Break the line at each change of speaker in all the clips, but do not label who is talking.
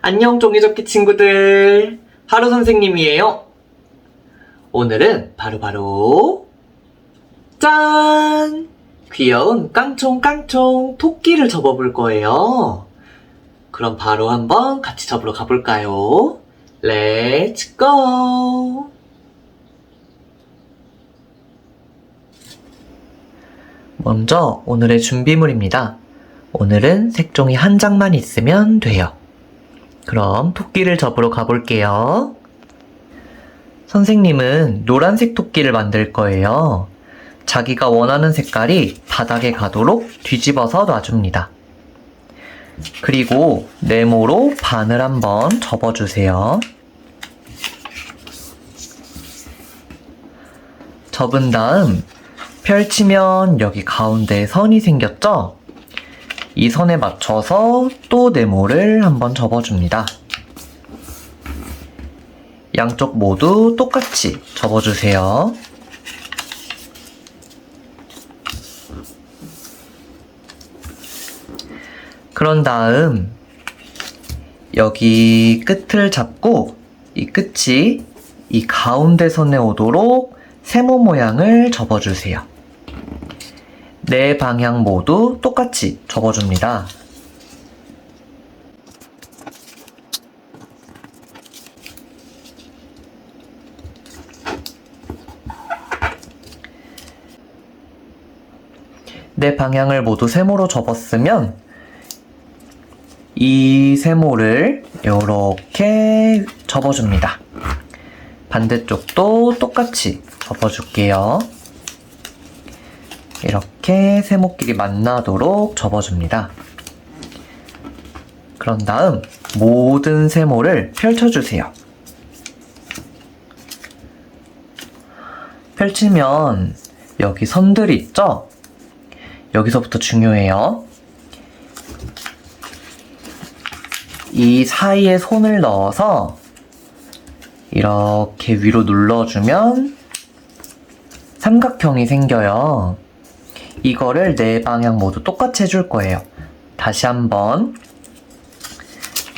안녕 종이접기 친구들. 하루 선생님이에요. 오늘은 바로 바로 짠! 귀여운 깡총깡총 토끼를 접어볼 거예요. 그럼 바로 한번 같이 접으러 가볼까요? 렛츠 고 먼저 오늘의 준비물입니다. 오늘은 색종이 한 장만 있으면 돼요. 그럼 토끼를 접으러 가볼게요. 선생님은 노란색 토끼를 만들 거예요. 자기가 원하는 색깔이 바닥에 가도록 뒤집어서 놔줍니다. 그리고 네모로 반을 한번 접어주세요. 접은 다음 펼치면 여기 가운데에 선이 생겼죠? 이 선에 맞춰서 또 네모를 한번 접어줍니다. 양쪽 모두 똑같이 접어주세요. 그런 다음 여기 끝을 잡고 이 끝이 이 가운데 선에 오도록 세모 모양을 접어주세요. 네 방향 모두 똑같이 접어줍니다. 네 방향을 모두 세모로 접었으면 이 세모를 이렇게 접어줍니다. 반대쪽도 똑같이 접어줄게요. 이렇게 세모끼리 만나도록 접어줍니다. 그런 다음 모든 세모를 펼쳐주세요. 펼치면 여기 선들이 있죠? 여기서부터 중요해요. 이 사이에 손을 넣어서 이렇게 위로 눌러주면 삼각형이 생겨요. 이거를 네 방향 모두 똑같이 해줄 거예요. 다시 한번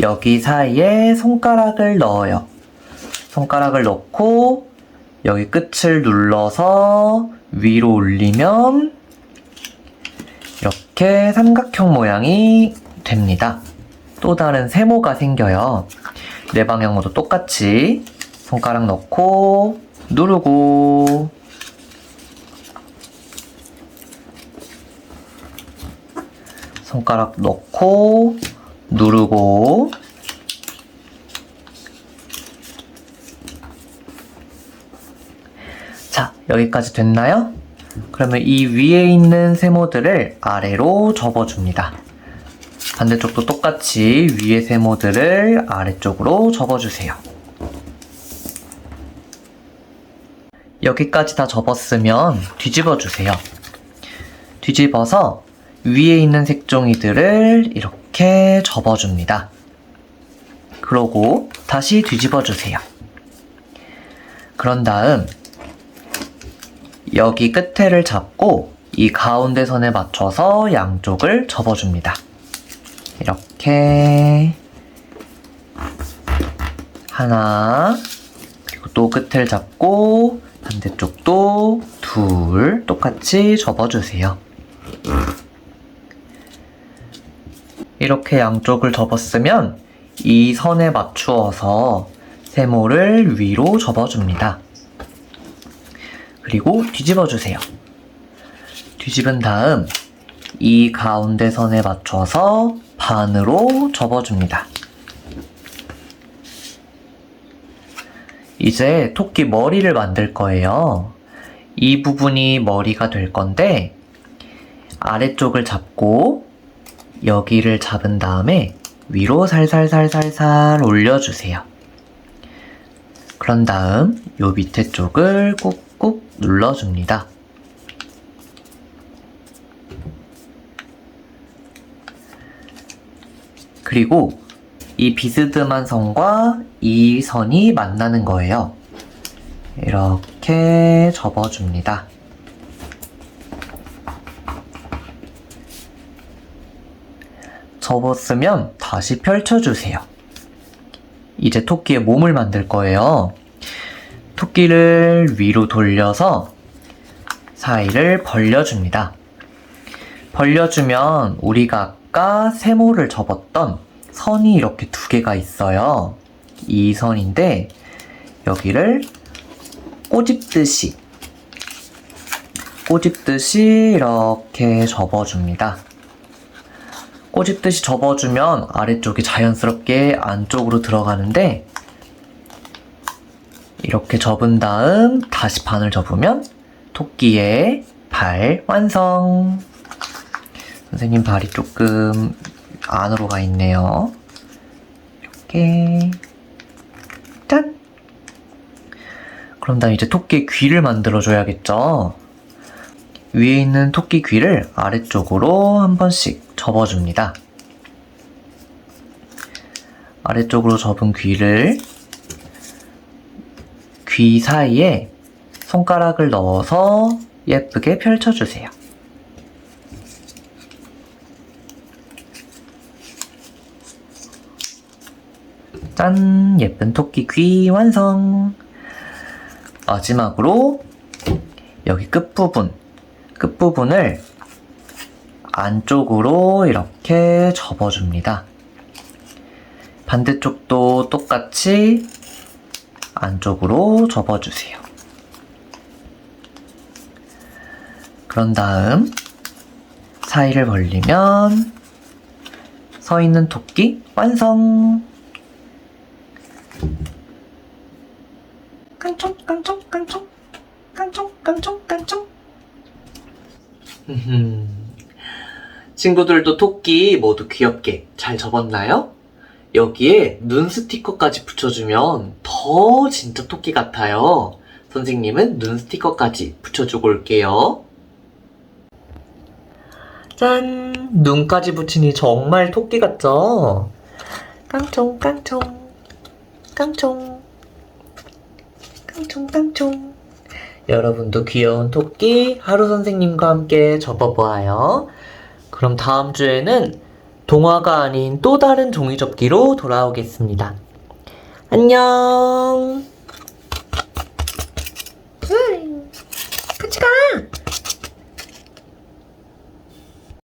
여기 사이에 손가락을 넣어요. 손가락을 넣고 여기 끝을 눌러서 위로 올리면 이렇게 삼각형 모양이 됩니다. 또 다른 세모가 생겨요. 네 방향 모두 똑같이 손가락 넣고 누르고 손가락 넣고 누르고 자 여기까지 됐나요? 그러면 이 위에 있는 세모들을 아래로 접어줍니다. 반대쪽도 똑같이 위에 세모들을 아래쪽으로 접어주세요. 여기까지 다 접었으면 뒤집어 주세요. 뒤집어서 위에 있는 색종이들을 이렇게 접어줍니다. 그러고 다시 뒤집어 주세요. 그런 다음 여기 끝에를 잡고 이 가운데 선에 맞춰서 양쪽을 접어줍니다. 이렇게 하나 그리고 또 끝을 잡고 반대쪽도 둘 똑같이 접어주세요. 이렇게 양쪽을 접었으면 이 선에 맞추어서 세모를 위로 접어줍니다. 그리고 뒤집어 주세요. 뒤집은 다음 이 가운데 선에 맞춰서 반으로 접어줍니다. 이제 토끼 머리를 만들 거예요. 이 부분이 머리가 될 건데 아래쪽을 잡고 여기를 잡은 다음에 위로 살살살살살 올려주세요. 그런 다음 요 밑에 쪽을 꾹꾹 눌러줍니다. 그리고 이 비스듬한 선과 이 선이 만나는 거예요. 이렇게 접어줍니다. 접었으면 다시 펼쳐주세요. 이제 토끼의 몸을 만들 거예요. 토끼를 위로 돌려서 사이를 벌려줍니다. 벌려주면 우리가 아까 세모를 접었던 선이 이렇게 두 개가 있어요. 이 선인데 여기를 꼬집듯이 꼬집듯이 이렇게 접어줍니다. 꼬집듯이 접어주면 아래쪽이 자연스럽게 안쪽으로 들어가는데 이렇게 접은 다음 다시 반을 접으면 토끼의 발 완성. 선생님 발이 조금 안으로 가 있네요. 이렇게 짠. 그럼 다음 이제 토끼의 귀를 만들어 줘야겠죠. 위에 있는 토끼 귀를 아래쪽으로 한 번씩 접어줍니다. 아래쪽으로 접은 귀를 귀 사이에 손가락을 넣어서 예쁘게 펼쳐주세요. 짠! 예쁜 토끼 귀 완성! 마지막으로 여기 끝부분, 끝부분을 안쪽으로 이렇게 접어줍니다. 반대쪽도 똑같이 안쪽으로 접어주세요. 그런 다음 사이를 벌리면 서 있는 토끼 완성! 친구들도 토끼 모두 귀엽게 잘 접었나요? 여기에 눈 스티커까지 붙여주면 더 진짜 토끼 같아요. 선생님은 눈 스티커까지 붙여주고 올게요. 짠! 눈까지 붙이니 정말 토끼 같죠? 깡총, 깡총, 깡총, 깡총, 깡총. 여러분도 귀여운 토끼 하루 선생님과 함께 접어보아요. 그럼 다음 주에는 동화가 아닌 또 다른 종이 접기로 돌아오겠습니다. 안녕!